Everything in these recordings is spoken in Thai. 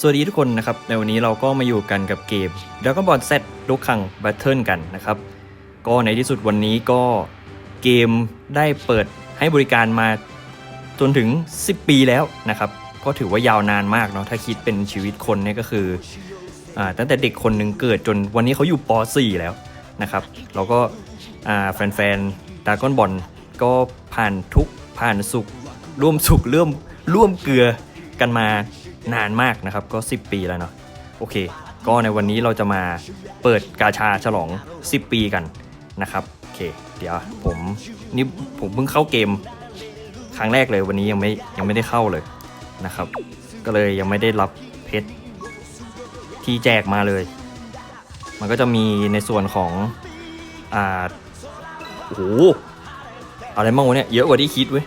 สวัสดีทุกคนนะครับ ในวันนี้เราก็มาอยู่กันกับเกม Dragon Ball Z ลูกคัง Battle กันนะครับ ก็ในที่สุดวันนี้ก็เกมได้เปิดให้บริการมาจนถึง 10 ปีแล้วนะครับ ก็ถือว่ายาวนานมากเนาะถ้าคิดเป็นชีวิตคนเนี่ยก็คืออตั้งแต่เด็กคนหนึ่งเกิดจนวันนี้เขาอยู่ป .4 แล้วนะครับเราก็าแฟนๆดากอนบอลก็ผ่านทุกผ่านสุขร่วมสุขเริ่มร่วมเกลือกันมา นานมากนะครับก็ 10 ปีแล้วเนาะโอเค ก็ในวันนี้เราจะมาเปิดกาชาฉลอง 10 ปีกันนะครับโอเค เดี๋ยวผมนี่ผมเพิ่งเข้าเกม ครั้งแรกเลยวันนี้ยังไม่ยังไม่ได้เข้าเลยนะครับ ก็เลยยังไม่ได้รับเพชรที่แจกมาเลย มันก็จะมีในส่วนของอ่าโอ้โหอะไรบ้างวะเนี่ยเยอะกว่าที่คิดเว้ย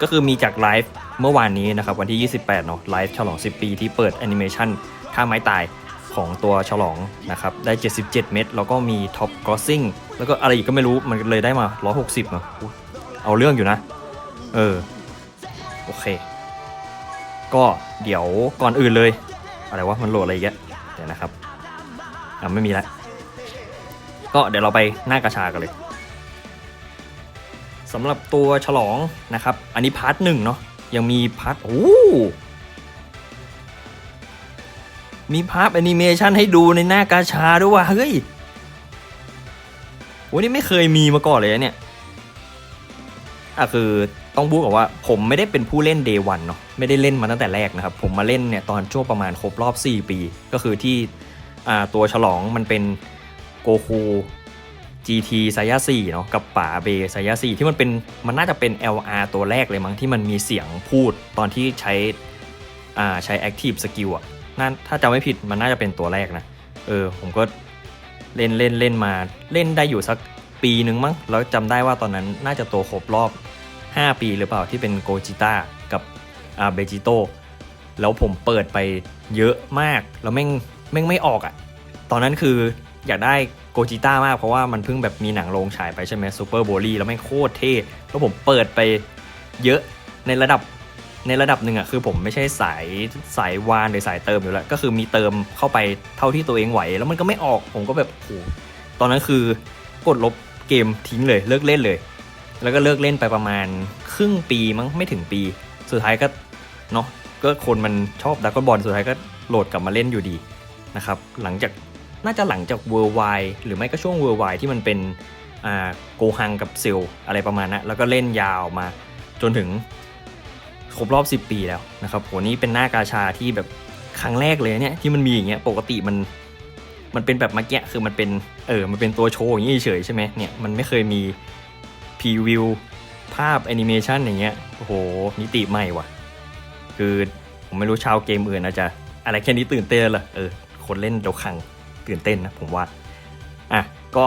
ก็คือมีจากไลฟ์ เมื่อวานนี้นะครับวันที่ 28 เนาะไลฟ์ฉลอง 10 ปีที่เปิดแอนิเมชันท่าไม้ตายของตัวฉลองนะครับได้ 77 เม็ดแล้วก็มีท็อปกรอสซิ่งแล้วก็อะไรอีกก็ไม่รู้มันเลยได้มา 160เนาะเอาเรื่องอยู่นะ เออ โอเค ก็เดี๋ยวก่อนอื่นเลย อะไรวะมันโหลดอะไรอีกอะเดี๋ยวนะครับอ่าไม่มีแล้วก็เดี๋ยวเราไปหน้ากระชากันเลยสำหรับตัวฉลองนะครับ อันนี้พาร์ทหนึ่งเนาะ ยังมีพาร์ทโอ้มีภาพแอนิเมชันให้ดูในหน้ากาชาด้วยว่ะเฮ้ยโอ้นี่ไม่เคยมีมาก่อนเลยเนี่ยอะคือต้องพูดก่อนว่าผมไม่ได้เป็นผู้เล่น Day 1เนาะไม่ได้เล่นมาตั้งแต่แรกนะครับ ผมมาเล่นเนี่ยตอนช่วงประมาณครบรอบ 4 ปี ก็คือที่อ่าตัวฉลองมันเป็นโกคู GT ไซยา4เนาะกับป๋าเบไซยา4ที่มันเป็นมันน่าจะเป็น LR ตัวแรกเลยมั้งที่มันมีเสียงพูดตอนที่ใช้อ่าใช้ Active Skill อะนั่นถ้าจำไม่ผิดมันน่าจะเป็นตัวแรกนะ เออ ผมก็เล่นเล่นเล่นมาเล่นได้อยู่สักปีนึงมั้งแล้วจำได้ว่าตอนนั้นน่าจะโตครบรอบ 5 ปีหรือเปล่าที่เป็นโกจิต้ากับอ่าเบจิโตแล้วผมเปิดไปเยอะมาก แล้วแม่งแม่งไม่ออกอะ่ะ ตอนนั้นคืออยากได้ โกจิต้ามากเพราะว่ามันเพิ่งแบบมีหนังโรงฉายไปใช่ไหมซูเปอร์โบลี่แล้วแม่โคตรเท่แล้วผมเปิดไปเยอะในระดับในระดับหนึ่งอะ่ะคือผมไม่ใช่สายสายวานหรือสายเติมอยู่แล้วก็คือมีเติมเข้าไปเท่าที่ตัวเองไหว แล้วมันก็ไม่ออกผมก็แบบโอ้โหตอนนั้นคือกดลบเกมทิ้งเลยเลิกเล่นเลย แล้วก็เลิกเล่นไปประมาณครึ่งปีมั้งไม่ถึงปี สุดท้ายก็เนาะก็คนมันชอบดักกอนบอลสุดท้ายก็โหลดกลับมาเล่นอยู่ดีนะครับหลังจาก น่าจะหลังจากเวอร์ไวหรือไม่ก็ช่วงเวอร์ไวที่มันเป็นโกฮังกับเซลอะไรประมาณนั้นแล้วก็เล่นยาวมาจนถึงครบรอบ 10 ปีแล้วนะครับโหนี่เป็นหน้ากาชาที่แบบครั้งแรกเลยเนี่ยที่มันมีอย่างเงี้ยปกติมันมันเป็นแบบมื่อกี้คือมันเป็นเออมันเป็นตัวโชว์อย่างนี้เฉยใช่ไหมเนี่ยมันไม่เคยมีพรีวิวภาพแอนิเมชันอย่างเงี้ยโอ้โหมิติใหม่ว่ะ คือผมไม่รู้ชาวเกมอื่นอาจจะอะไรแค่นี้ตื่นเต้นเหรอเออคนเล่นเดยวคัง ตื่นเต้นนะผมว่าอะก็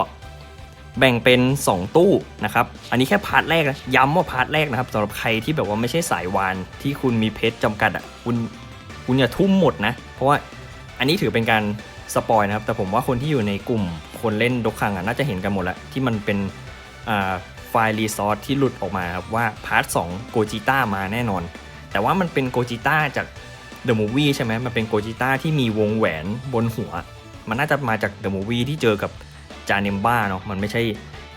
แบ่งเป็น 2 ตู้นะครับ อันนี้แค่พาร์ทแรกนะย้ำว่าพาร์ทแรกนะครับสำหรับใครที่แบบว่าไม่ใช่สายวานที่คุณมีเพชรจำกัดอะคุณคุณอย่าทุ่มหมดนะ เพราะว่าอันนี้ถือเป็นการสปอยนะครับ แต่ผมว่าคนที่อยู่ในกลุ่มคนเล่นดกคังอะน่าจะเห็นกันหมดแล้วที่มันเป็นไฟล์รีซอสที่หลุดออกมาครับว่าพาร์ท2โกจิต้ามาแน่นอน แต่ว่ามันเป็นโกจิต้าจากเดอะมูฟวี่ใช่ไหมมันเป็นโกจิต้าที่มีวงแหวนบนหัว มันน่าจะมาจากเดอะมูฟวี่ที่เจอกับจาเนมบ้าเนาะมันไม่ใช่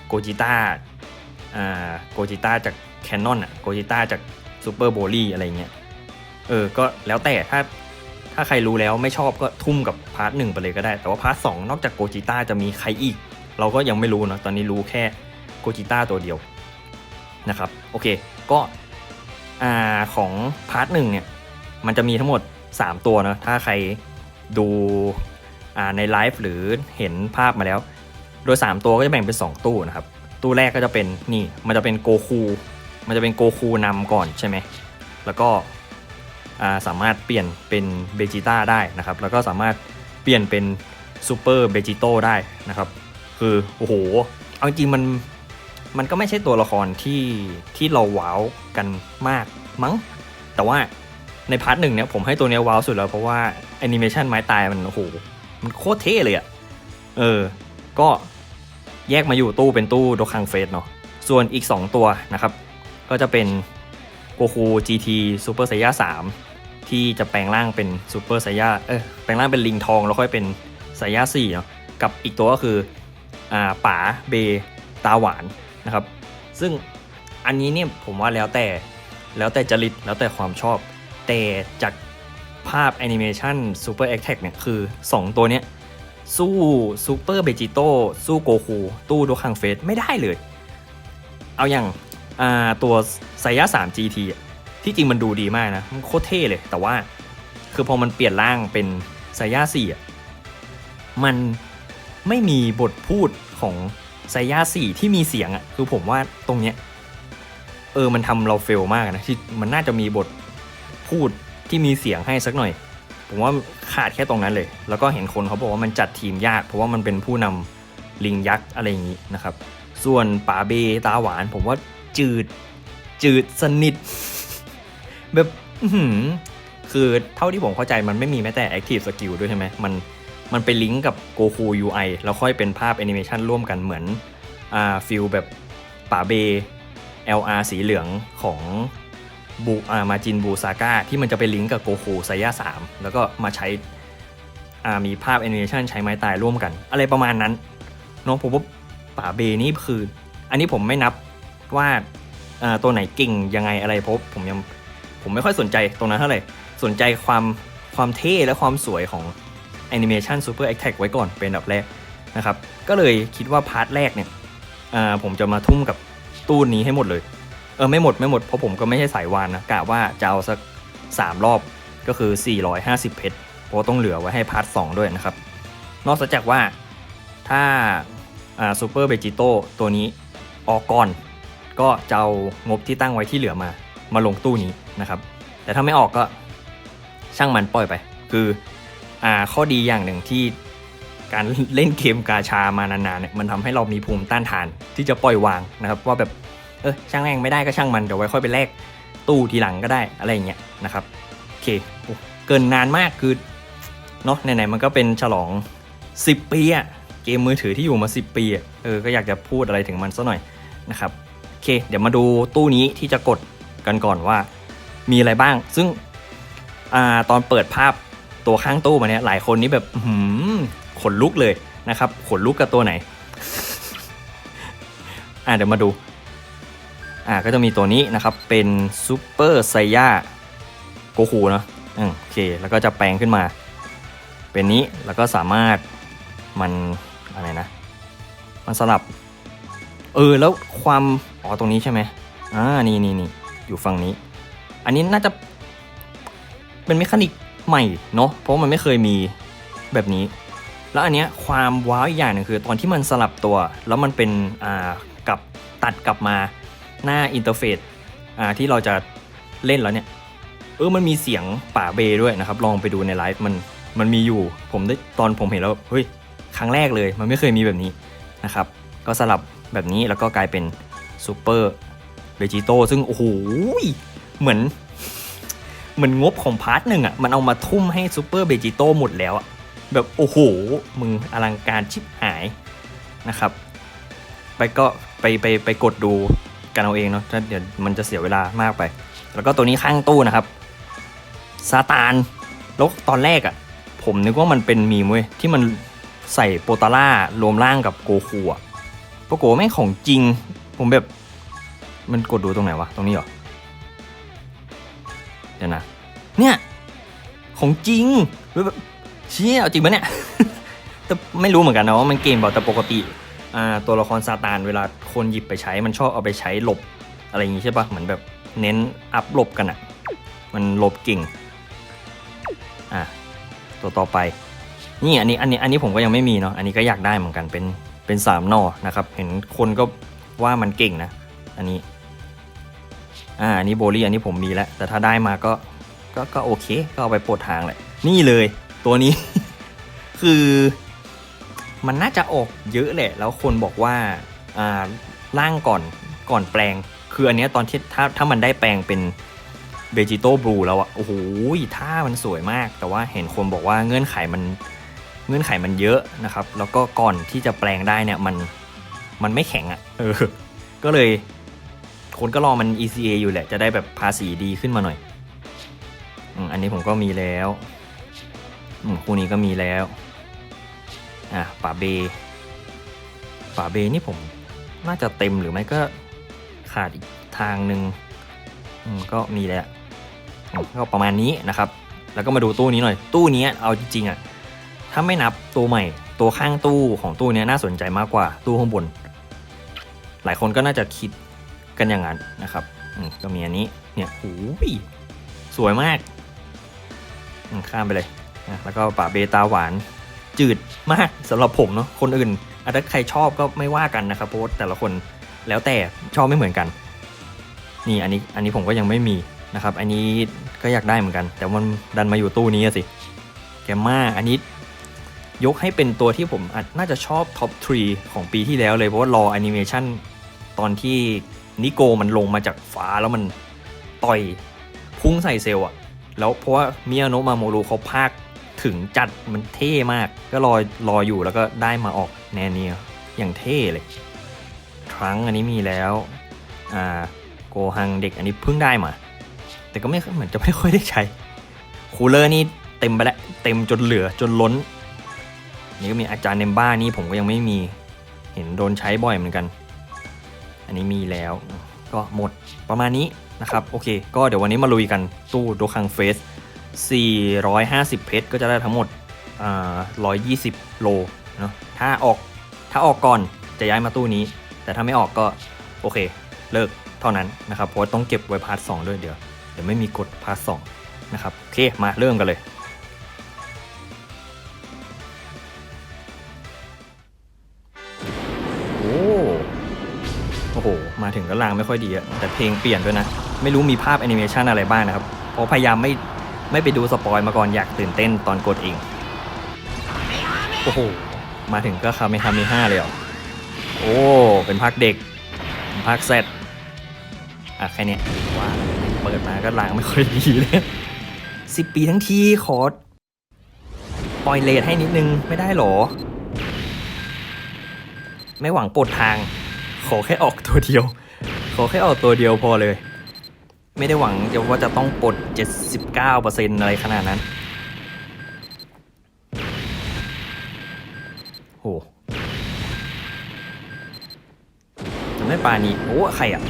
โกจิต้าอ่าโกจิต้าจากแคนนอนอะโกจิต้าจากซูเปอร์โบลี่อะไรเงี้ยเออก็แล้วแต่ถ้าถ้าใครรู้แล้วไม่ชอบก็ทุ่มกับพาร์ทหนึ่งไปเลยก็ได้ แต่ว่าพาร์ทสนอกจากโกจิต้าจะมีใครอีก เราก็ยังไม่รู้เนาะตอนนี้รู้แค่โกจิต้าตัวเดียวนะครับโอเคก็อ่าของพาร์ทหนึ่งเนี่ยมันจะมีทั้งหมด 3 ตัวนะถ้าใครดู ในไลฟ์หรือเห็นภาพมาแล้ว โดย 3 ตัวก็จะแบ่งเป็น 2 ตู้นะครับ ตู้แรกก็จะเป็นนี่มันจะเป็นโกคูมันจะเป็นโกคูนำก่อนใช่ไหมแล้วก็สามารถเปลี่ยนเป็นเบจิต้าได้นะครับ แล้วก็สามารถเปลี่ยนเป็นซูเปอร์เบจิโต้ได้นะครับ คือโอ้โห เอาจริงมันมันก็ไม่ใช่ตัวละครที่ที่เราว้าวกันมากมั้ง แต่ว่าในพาร์ทหนึ่งเนี่ยผมให้ตัวเนี้ยว้าวสุดแล้วเพราะว่าแอนิเมชันไม้ตายมันโอ้โห มันโคตรเท่เลยอะ่ะ เออ ก็แยกมาอยู่ตู้เป็นตู้ดคังเฟสเนาะ ส่วนอีก 2 ตัวนะครับ ก็จะเป็นโกคู GT Super s a i y a 3 ที่จะแปลงร่างเป็นซูเปอร์ไซย่เออแปลงร่างเป็นลิงทองแล้วค่อยเป็นไซย่าสี่เนาะ กับอีกตัวก็คืออ่าป๋าเบตาหวานนะครับ ซึ่งอันนี้เนี่ยผมว่าแล้วแต่แล้วแต่จริตแล้วแต่ความชอบ แต่จาก ภาพแอนิเมชันซูเปอร์แอคแท็กเนี่ยคือ 2 ตัวเนี้ยสู้ซูเปอร์เบจิโต้สู้โกคูตู้ดูคังเฟสไม่ได้เลย เอาอย่างาตัวไซย่า3 GT ที่จริงมันดูดีมากนะ มันโคตรเท่เลย แต่ว่าคือพอมันเปลี่ยนร่างเป็นไซย่า4อ่มันไม่มีบทพูดของไซย่า4ที่มีเสียงอะคือผมว่าตรงเนี้ยเออมันทำเราเฟลมากนะที่มันน่าจะมีบทพูด ที่มีเสียงให้สักหน่อย ผมว่าขาดแค่ตรงนั้นเลย แล้วก็เห็นคนเขาบอกว่ามันจัดทีมยาก เพราะว่ามันเป็นผู้นำลิงยักษ์อะไรอย่างนี้นะครับ ส่วนป๋าเบตาหวาน ผมว่าจืดจืดสนิท แบบคือเท่าที่ผมเข้าใจมันไม่มีแม้แต่ Active Skill ด้วยใช่ไหมมันมันไปลิงก์กับ Goku UI แล้วค่อยเป็นภาพแอนิเมชันร่วมกันเหมือนอ่าฟิลแบบป๋าเบ LR สีเหลืองของ บูอ่ามาจินบูซาก้าที่มันจะไปลิงก์กับโกคูไซย่า3แล้วก็มาใช้อ่ามีภาพแอนิเมชันใช้ไม้ตายร่วมกัน อะไรประมาณนั้นเน้องผมว่าป๋าเบนี่คือ อันนี้ผมไม่นับว่าอ่าตัวไหนเก่งยังไงอะไรเพราะผมยังผมไม่ค่อยสนใจตรงนั้นเท่าไหร่สนใจความความเท่และความสวยของแอนิเมชันซูเปอร์แอคแท็กไว้ก่อนเป็นอันดับแรกนะครับ ก็เลยคิดว่าพาร์ทแรกเนี่ยผมจะมาทุ่มกับตู้นี้ให้หมดเลย ออไม่หมดไม่หมดเพราะผมก็ไม่ใช่สายวานนะกะว่าจะเอาสัก 3 รอบก็คือ 450 เพชรเพราะต้องเหลือไว้ให้พาร์ท2ด้วยนะครับ นอกจากว่าถ้าอ่าซูเปอร์เบจิโตตัวนี้ออกก่อน ก็จะเอางบที่ตั้งไว้ที่เหลือมา มาลงตู้นี้นะครับ แต่ถ้าไม่ออกก็ช่างมันปล่อยไป คืออ่าข้อดีอย่างหนึ่งที่การเล่นเกมกาชามานานๆเนี่ยมันทำให้เรามีภูมิต้านทานที่จะปล่อยวางนะครับ ว่าแบบ เออช่างแม่งไม่ได้ก็ช่างมันเดี๋ยวไว้ค่อยไปแลกตู้ทีหลังก็ได้อะไรอย่างเงี้ยนะครับโอเคโอ้เกินนานมากคือเนาะไหนๆมันก็เป็นฉลอง 10 ปีอะเกมมือถือที่อยู่มา 10 ปีอะเออก็อยากจะพูดอะไรถึงมันสักหน่อยนะครับโอเค เดี๋ยวมาดูตู้นี้ที่จะกดกันก่อนว่า มีอะไรบ้าง ซึ่งอาตอนเปิดภาพตัวข้างตู้มาเนี่ยหลายคนนี้แบบหือขนลุกเลยนะครับขนลุกกับตัวไหนอ่าเดี๋ยวมาดู อ่าก็จะมีตัวนี้นะครับ เป็นซูเปอร์ไซย่าโกคูเนาะอืมโอเค แล้วก็จะแปลงขึ้นมา เป็นนี้แล้วก็สามารถมันอะไรนะ มันสลับ เออ แล้วความอ๋อตรงนี้ใช่ไหมอ่านี่นี่นี่อยู่ฝั่งนี้ อันนี้น่าจะเป็นเมคานิกใหม่เนาะเพราะมันไม่เคยมีแบบนี้ แล้วอันเนี้ยความว้าวอีกอย่างหนึ่งคือ ตอนที่มันสลับตัว แล้วมันเป็นอ่ากับตัดกลับมา หน้าอินเทอร์เฟซอ่าที่เราจะเล่นแล้วเนี่ยเออมันมีเสียงป่าเบด้วยนะครับ ลองไปดูในไลฟ์มันมันมีอยู่ผมได้ตอนผมเห็นแล้วเฮ้ยครั้งแรกเลย มันไม่เคยมีแบบนี้นะครับ ก็สลับแบบนี้แล้วก็กลายเป็นซูเปอร์เบจิโตซึ่งโอ้โหเหมือนเหมือนงบของพาร์ทหนึ่งอะมันเอามาทุ่มให้ซูเปอร์เบจิโตหมดแล้วอะแบบโอ้โห มึงอลังการชิบหายนะครับ ไปก็ไปไปไปกดดู กันเอาเองเนาะถ้าเดี๋ยวมันจะเสียเวลามากไป แล้วก็ตัวนี้ข้างตู้นะครับซาตานแล้วตอนแรกอะ ผมนึกว่ามันเป็นมีมเว้ยที่มันใส่โปตาร่ารวมร่างกับโกคูอะปรากฏแม่งของจริง ผมแบบ มันกดดูตรงไหนวะ ตรงนี้เหรอ เดี๋ยวนะ เนี่ย ของจริงแบบเชี่ยเอาจริงปะเนี่ย แต่ไม่รู้เหมือนกันนะว่ามันเกมบอกแต่ปกติ ตัวละครซาตานเวลาคนหยิบไปใช้มันชอบเอาไปใช้หลบอะไรอย่างงี้ใช่ปะเหมือนแบบเน้นอัพหลบกันอะมันหลบเก่งอะตัวต่อไป นี่อันนี้อันนี้อันนี้ผมก็ยังไม่มีเนาะอันนี้ก็อยากได้เหมือนกันเป็นเป็นสามนอนะครับ เห็นคนก็ว่ามันเก่งนะ อันนี้อ่าอันนี้โบลี่อันนี้ผมมีแล้ว แต่ถ้าได้มาก็ก็ก็โอเค ก็เอาไปปรดทางแหละนี่เลย ตัวนี้ คือ มันน่าจะออกเยอะแหละ แล้วคนบอกว่าอ่าร่างก่อนก่อนแปลง คืออันนี้ตอนที่ถ้าถ้ามันได้แปลงเป็นเบจิโต้บลูแล้วอะโอ้โหท่ามันสวยมาก แต่ว่าเห็นคนบอกว่าเงื่อนไขมันเงื่อนไขมันเยอะนะครับ แล้วก็ก่อนที่จะแปลงได้เนี่ยมันมันไม่แข็งอะเออ ก็เลยคนก็รอมัน ECA อยู่แหละ จะได้แบบภาษีดีขึ้นมาหน่อยอันนี้ผมก็มีแล้ว คู่นี้ก็มีแล้ว อะป่าเบป่าเบนี่ผมน่าจะเต็มหรือไม่ก็ขาดอีกทางหนึ่งก็มีแล้วอืมก็ประมาณนี้นะครับ แล้วก็มาดูตู้นี้หน่อย ตู้นี้เอาจริงๆอะถ้าไม่นับตัวใหม่ ตัวข้างตู้ของตู้นี้น่าสนใจมากกว่าตู้ข้างบน หลายคนก็น่าจะคิดกันอย่างนั้นนะครับก็มีอันนี้เนี่ยโอ้ยสวยมากข้ามไปเลยนะแล้วก็ป่าเบตาหวาน จืดมากสำหรับผมเนาะคนอื่นอาจจะใครชอบก็ไม่ว่ากันนะครับเพราะแต่ละคนแล้วแต่ชอบไม่เหมือนกัน นี่อันนี้อันนี้ผมก็ยังไม่มีนะครับ อันนี้ก็อยากได้เหมือนกัน แต่มันดันมาอยู่ตู้นี้สิแกมมาอันนี้ยกให้เป็นตัวที่ผมอาจน่าจะชอบท็อปทรีของปีที่แล้วเลยเพราะว่ารอแอนิเมชันตอนที่นิโกมันลงมาจากฟ้าแล้วมันต่อยพุ่งใส่เซลล์อะแล้วเพราะว่ามิยาโนะมาโมรุเขาพาก ถึงจัดมันเท่มาก ก็รอรออยู่แล้วก็ได้มาออกแนวนี้อย่างเท่เลย ครั้งอันนี้มีแล้วอ่าโกฮังเด็กอันนี้เพิ่งได้มา แต่ก็ไม่เหมือนจะไม่ค่อยได้ใช้คูลเลอร์นี่เต็มไปแล้วเต็มจนเหลือจนล้น นี่ก็มีอาจารย์เนมบ้านี่ผมก็ยังไม่มีเห็นโดนใช้บ่อยเหมือนกัน อันนี้มีแล้วก็หมดประมาณนี้นะครับ โอเค ก็เดี๋ยววันนี้มาลุยกันตู้โดคังเฟส 450 เพชรก็จะได้ทั้งหมดอ่า120 โลเนาะถ้าออกถ้าออกก่อนจะย้ายมาตู้นี้ แต่ถ้าไม่ออกก็โอเค เลิกเท่านั้นนะครับ เพราะต้องเก็บไว้พาร์ทสด้วยเดี๋ยวเดี๋ยวไม่มีกดพาร์ทสนะครับ โอเค มาเริ่มกันเลย โอ้โอ้โห มาถึงก็ลางไม่ค่อยดีอะแต่เพลงเปลี่ยนด้วยนะ ไม่รู้มีภาพแอนิเมชันอะไรบ้างนะครับ เพราะพยายามไม่ ไม่ไปดูสปอยมาก่อนอยากตื่นเต้นตอนกดเองโอ้โหมาถึงก็คาเมฮาเมห้าเลยเหรอโอ้เป็นภาคเด็กภาคเซตอะแค่นี้ว่าเปิดมาก็ลางไม่ค่อยดีเลยสิบปีทั้งทีขอปล่อยเลทให้นิดนึงไม่ได้หรอ ไม่หวังปลดทาง ขอแค่ออกตัวเดียว ขอแค่ออกตัวเดียวพอเลย ไม่ได้หวังจะว่าจะต้องปลด 79%อะไรขนาดนั้น โหจะไม่ปานี้ โอ้ ใครอะ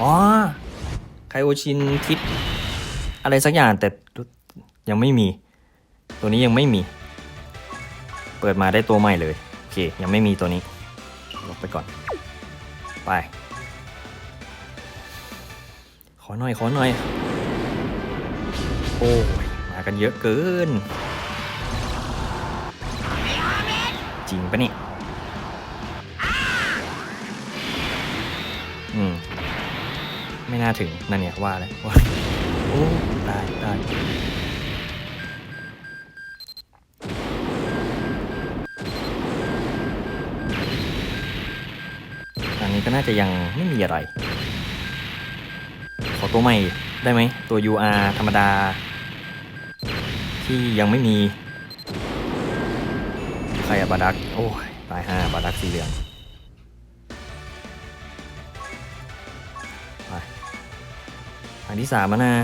อ๋อ ไคโอชินทิปอะไรสักอย่างแต่ยังไม่มี ตัวนี้ยังไม่มี เปิดมาได้ตัวใหม่เลย โอเค ยังไม่มีตัวนี้ลบไปก่อน ไป ขอหน่อยขอหน่อย โอ้ยมากันเยอะเกิน จริงปะเนี่ยอืม ไม่น่าถึงนั่นเนี่ยว่าเลยว่าโอ้ตายตายอันนี้ก็น่าจะยังไม่มีอะไร อตัวใหม่ได้ไหมตัว UR ธรรมดา ที่ยังไม่มี ใครอะบาดัก โอ้ย ตายห้าบาดักสีเหลืองไปอันที่สามแล้วนะ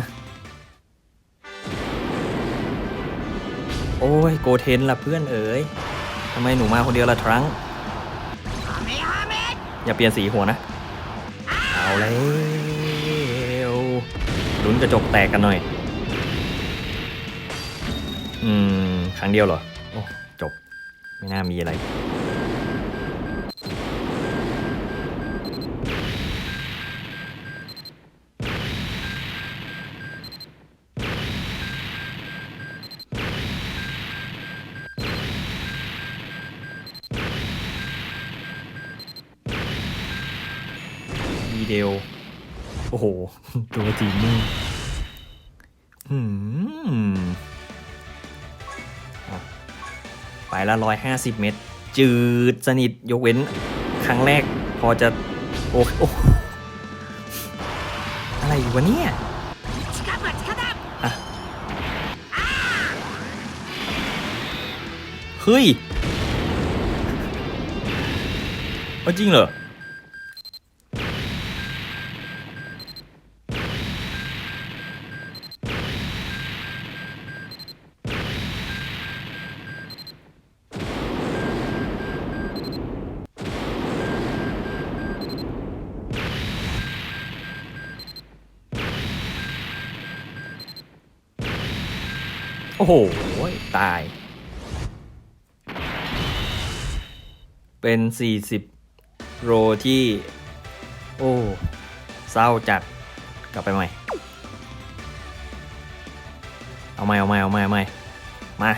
โอ้ย โกเทนละเพื่อนเอ๋ยทำไมหนูมาคนเดียวละทรังก์อย่าเปลี่ยนสีหัวนะ เอาแล้ว ลุ้นกระจกแตกกันหน่อย อืม ครั้งเดียวเหรอ โอ้ จบ ไม่น่ามีอะไรวีเดียว โอ้โห ตัวจีนนี่อืมไปละร้อยห้าสิบเมตร จืดสนิทยกเว้น ครั้งแรก พอจะ โอ้โออะไรวะเนี่ยเฮ้ย จริงเหรอ อ้โห ตาย เป็น 40 โรที่ โอ้ เศร้าจัด กลับไปใหม่ เอาใหม่ เอาใหม่ เอาใหม่ เอาใหม่ มา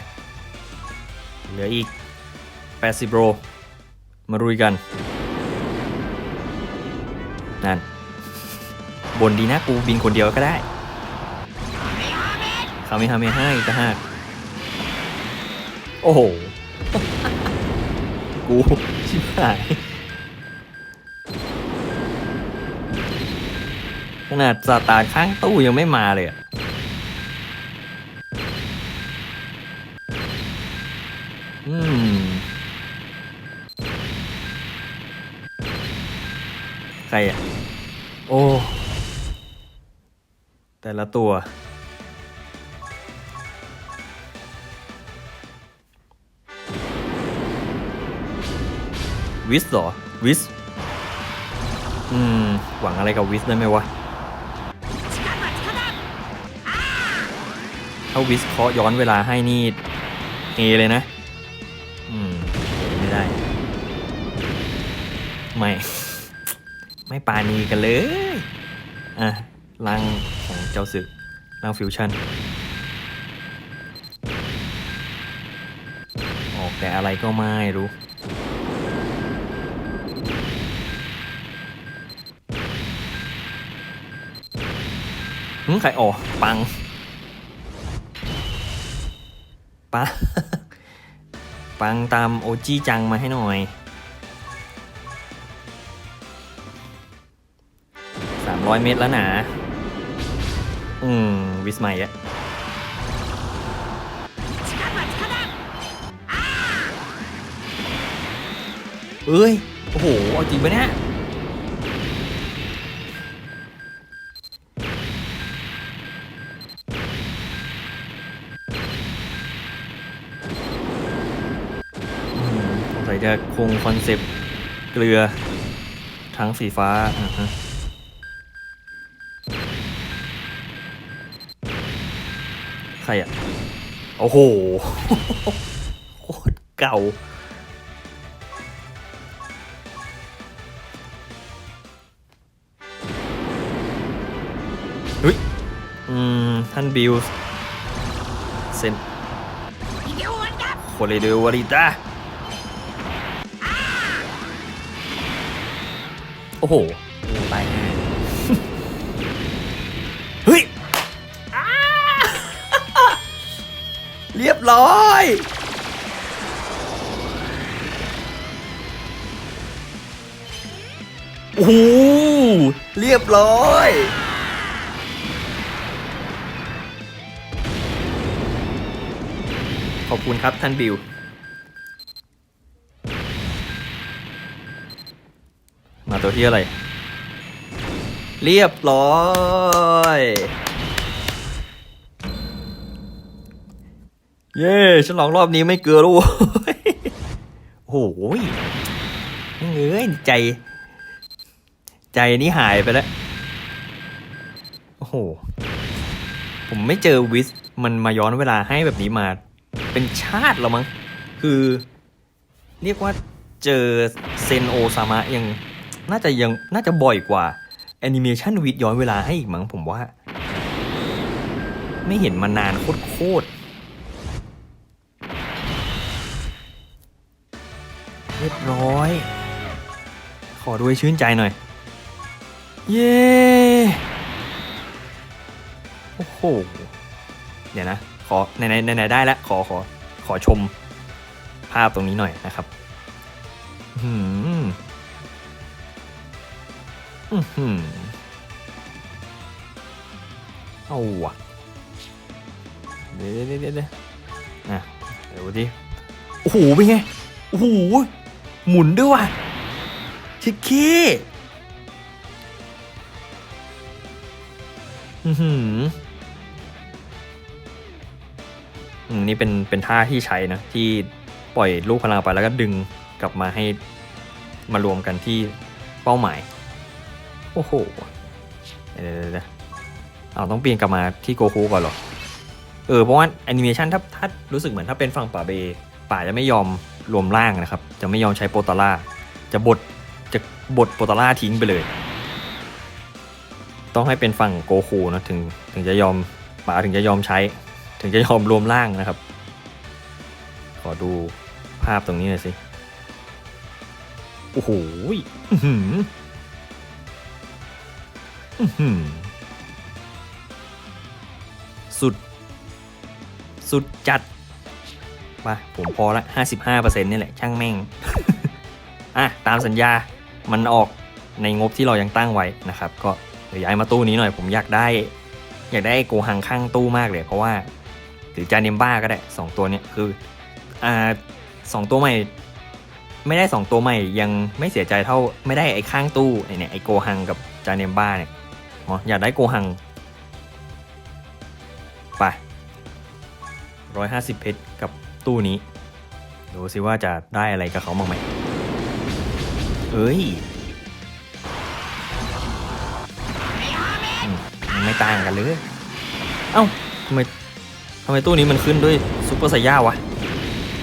เหลืออีก 80 โร มารุยกัน นั่น บนดีนะกูบินคนเดียวก็ได้าเมฮาเมห้าอีกต่หากโอ้โห กูชิบหาย ขนาดสตาร์ข้างตู้ยังไม่มาเลยอะอืม ใครอะโอ้ แต่ละตัว วิสเหรอ วิส อืม หวังอะไรกับวิสได้ไหมวะ ถ้าวิสเคาะย้อนเวลาให้นี่เอเลยนะ อืม ไม่ได้ ไม่ ไม่ปานีกันเลย อะลังของเจ้าศึกลังฟิวชั่น ออกแต่อะไรก็ไม่รู้ หืมใครโอ้ปังปัง ปังตามโอจี้จังมาให้หน่อยสามร้อยเมตรแล้วนะอืม วิสไมยอะเอ้ย โอ้โห เอาจริงปะเนี่ย จะคงคอนเซปต์เกลือทั้งสีฟ้าอ่ฮะใครอะ โอ้โห โคตรเก่า เฮ้ย อืม ท่านบิลเซนโคเรเดวาริตา อ้โหโอ้ตายแน่เฮ้ยอ้าเรียบร้อยโอ้โหเรียบร้อยขอบคุณครับท่านบิว มาตัวที่อะไร เรียบร้อย เย้ฉลองรอบนี้ไม่เกลือแล้โอ้โหยเอ้ยใจ ใจนี่หายไปแล้ว โอ้โห ผมไม่เจอวิส มันมาย้อนเวลาให้แบบนี้มา เป็นชาติแล้วมั้ง คือ เรียกว่าเจอเซนโอซามะยัง น่าจะยังน่าจะบ่อยกว่าแอนิเมชันวิดย้อนเวลาให้อีกมั้งผมว่า ไม่เห็นมานานโคตรเรียบร้อย ขอด้วยชื่นใจหน่อย เย้ โอ้โห เดี๋ยวนะ ขอไหนไหนไหนได้แล้ว ขอขอขอชมภาพตรงนี้หน่อยนะครับอืม เอาวะเดี๋ยวเดี๋ยวเดี๋ยวเดี๋ยวนะเดี๋ยวดิโอ้โหเป็นไง โอ้โห หมุนด้วยว่ะ ชิคกี้อือหืออืมนี่เป็นเป็นท่าที่ใช้นะ ที่ปล่อยลูกพลังไปแล้วก็ดึงกลับมาให้มารวมกันที่เป้าหมาย โอ้โหเดี๋ยวเดี๋ยวเดี๋ยวเอาต้องเปลี่ยนกลับมาที่โกคูก่อนหรอ เออเพราะว่าแอนิเมชันถ้าถ้ารู้สึกเหมือนถ้าเป็นฝั่งป่าเบ ป่าจะไม่ยอมรวมร่างนะครับ จะไม่ยอมใช้โปรตาร่า จะบดจะบดโปรตาร่าทิ้งไปเลย ต้องให้เป็นฝั่งโกคูนะถึงถึงจะยอมป่าถึงจะยอมใช้ ถึงจะยอมรวมร่างนะครับ ขอดูภาพตรงนี้หน่อยสิ โอ้โห อื้อหืออื้อหือสุด สุดจัดมาผมพอละ55%นี่แหละ ช่างแม่ง อะ ตามสัญญามันออกในงบที่เรายังตั้งไว้นะครับ ก็เดี๋ยวย้ายมาตู้นี้หน่อย ผมอยากได้ อยากได้โกหังข้างตู้มากเลย เพราะว่าหรือจาเนมบ้าก็ได้สองตัวเนี้ยคืออ่าสองตัวใหม่ ไม่ได้สองตัวใหม่ยังไม่เสียใจเท่าไม่ได้ไอ้ข้างตู้เนี่ยไอ้โกหังกับจาเนมบ้าเนี่ย อ๋ออยากได้โกหัง ไปร้อยห้าสิบเพชรกับตู้นี้ ดูสิว่าจะได้อะไรกับเขาบ้างไหม เอ้ยอมไม่ต่างกันเลย เอ้าทำไมทำไมตู้นี้มันขึ้นด้วยซุปเปอร์ไซย่าวะ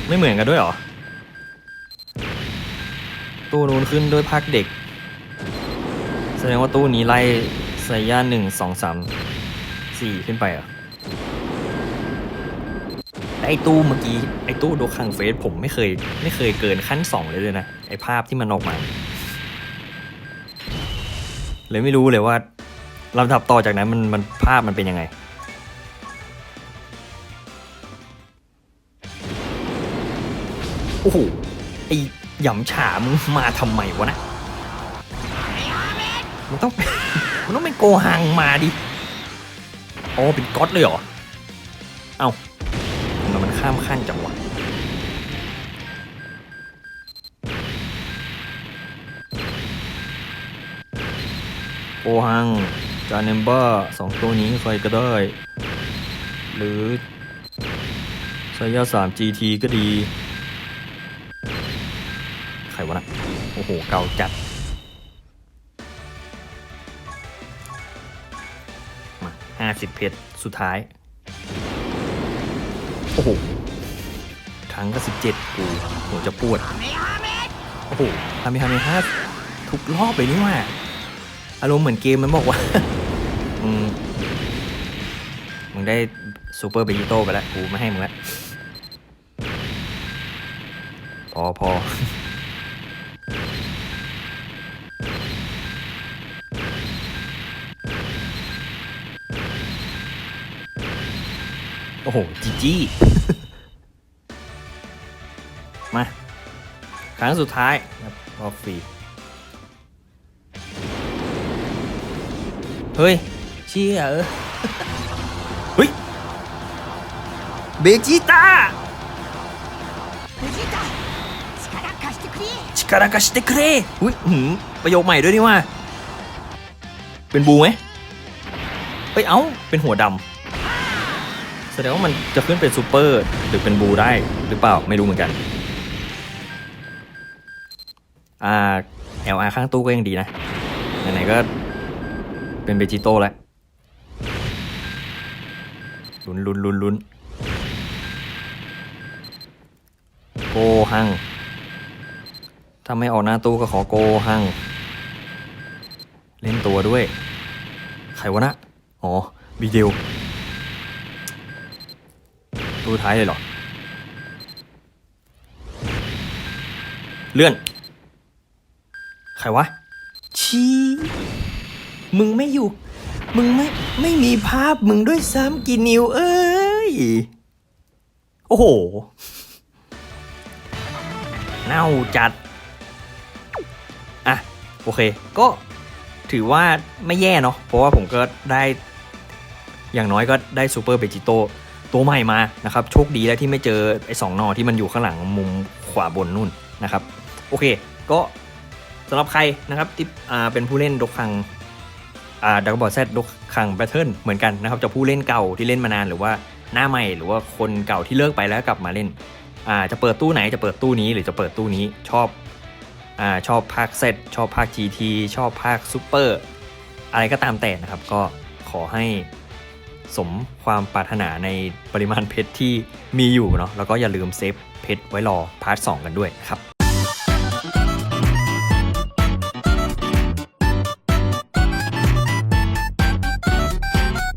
ไม่เหมือนกันด้วยหรอ ตู้นู้นขึ้นด้วยภาคเด็ก แสดงว่าตู้นี้ไล่ ไซย่าหนึ่งสองสามสี่ขึ้นไปอะแต่ไอตู้เมื่อกี้ไอตู้โดคังเฟสผมไม่เคย ไม่เคยเกินขั้นสองเลยเลยนะ ไอภาพที่มันออกมา เลยไม่รู้เลยว่าลำดับต่อจากนั้นมันมันภาพมันเป็นยังไง โอ้โห ไอหยำฉามึงมาทำไมวะนะ มันต้อง มันต้องเป็นโกหังมาดิโอ๋อเป็นก๊อตเลยเหรอ เอ้าทำไมมันข้ามขั้นจังหวะโกหัง จาเนมเบอร์สองตัวนี้ใครก็ได้ หรือไซยาสาม GT ก็ดี ใครวะนะโอ้โห เก่าจัด มาห้าสิบเพชร สุดท้าย โอ้โห ครั้งก็สิบเจ็ดกูหัวจะปวด โอ้โหทำไปทำไปห้าทุกรอบเลยนี่ว่า อารมณ์เหมือนเกมมันบอกว่า อืมมึงได้ซูเปอร์เบจิโต้ไปแล้วกูไม่ให้มึงแล้ว พอพอ โอ้โหจีจี้มาครั้งสุดท้ายครับพอฟรีเฮ้ยเชี่ยเออเฮ้ยเบจิตาชิการาคาชิเตเครอุ้ยหืมประโยคใหม่ด้วยนี่ว่า เป็นบูไหมเอ้ย เอ้า เป็นหัวดำ ดงว่ามันจะขึ้นเป็นซูเปอร์หรือเป็นบูได้หรือเปล่าไม่รู้เหมือนกัน อ่า LR ข้างตู้ก็ยังดีนะ ไหนๆก็เป็นเบจิโต้แล้วลุ้นลุ้นลุ้นลุ้นโกหัง ถ้าไม่ออกหน้าตู้ก็ขอโกหัง เล่นตัวด้วย ใครวะนะ อ๋อ บีเดล ตู้ท้ายเลยเหรอ เลื่อน ใครวะ ชี้ มึงไม่อยู่ มึงไม่ ไม่มีภาพมึงด้วยซ้ำกี่นิ้วเอ้ย โอ้โห เน่าจัด อะ โอเค ก็ถือว่าไม่แย่เนาะ เพราะว่าผมก็ได้ อย่างน้อยก็ได้ซูเปอร์เบจิโต ตัวใหม่มานะครับโชคดีแล้วที่ไม่เจอไอ้สองนอที่มันอยู่ข้างหลังมุมขวาบนนู่นนะครับโอเคก็สำหรับใครนะครับที่เป็นผู้เล่นดกคังดักบอลแซดดกคังแบทเทิลเหมือนกันนะครับจะผู้เล่นเก่าที่เล่นมานานหรือว่าหน้าใหม่หรือว่าคนเก่าที่เลิกไปแล้วกลับมาเล่นจะเปิดตู้ไหนจะเปิดตู้นี้หรือจะเปิดตู้นี้ชอบอชอบภาคเซตชอบภาค GT ชอบภาคซูเปอร์อะไรก็ตามแต่นะครับก็ขอให้ สมความปรารถนาในปริมาณเพชรที่มีอยู่เนาะแล้วก็อย่าลืมเซฟเพชรไว้รอพาร์ท 2 กันด้วยครับ